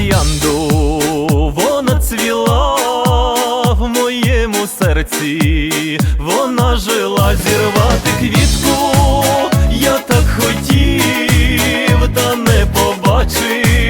троянду, вона цвіла в моєму серці, вона жила зірвати квітку, я так хотів, та не побачив.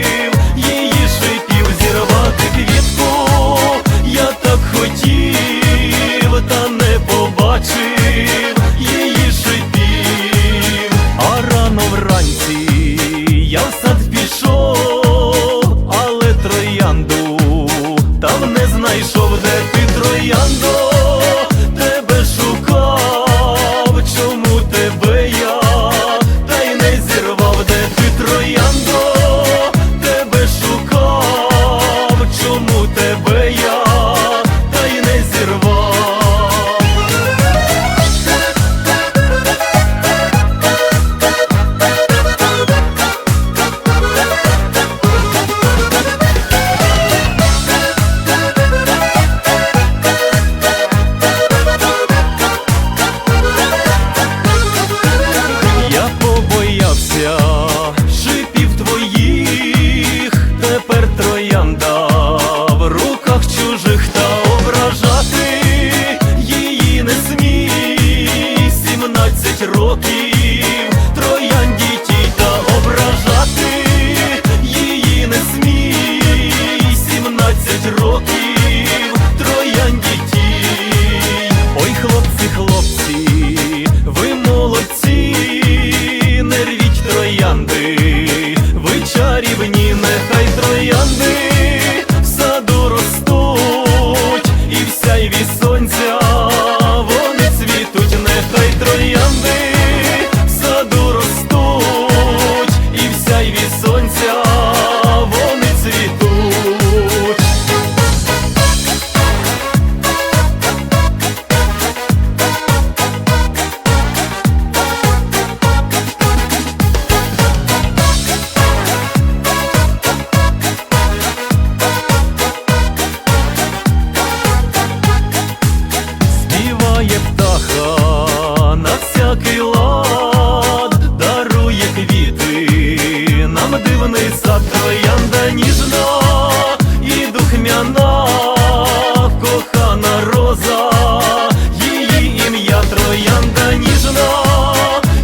троянда ніжно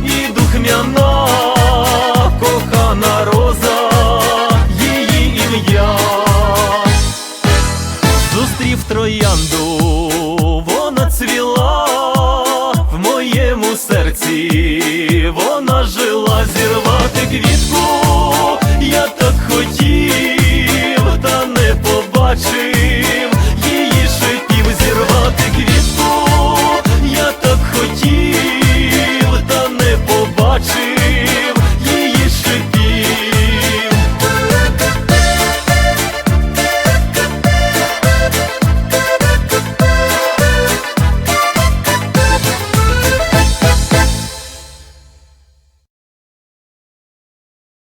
і духмяно, кохана роза, її ім'я, зустрів троянду, вона цвіла, в моєму серці вона жила, зірвати квітку, я так хотів, та не побачив.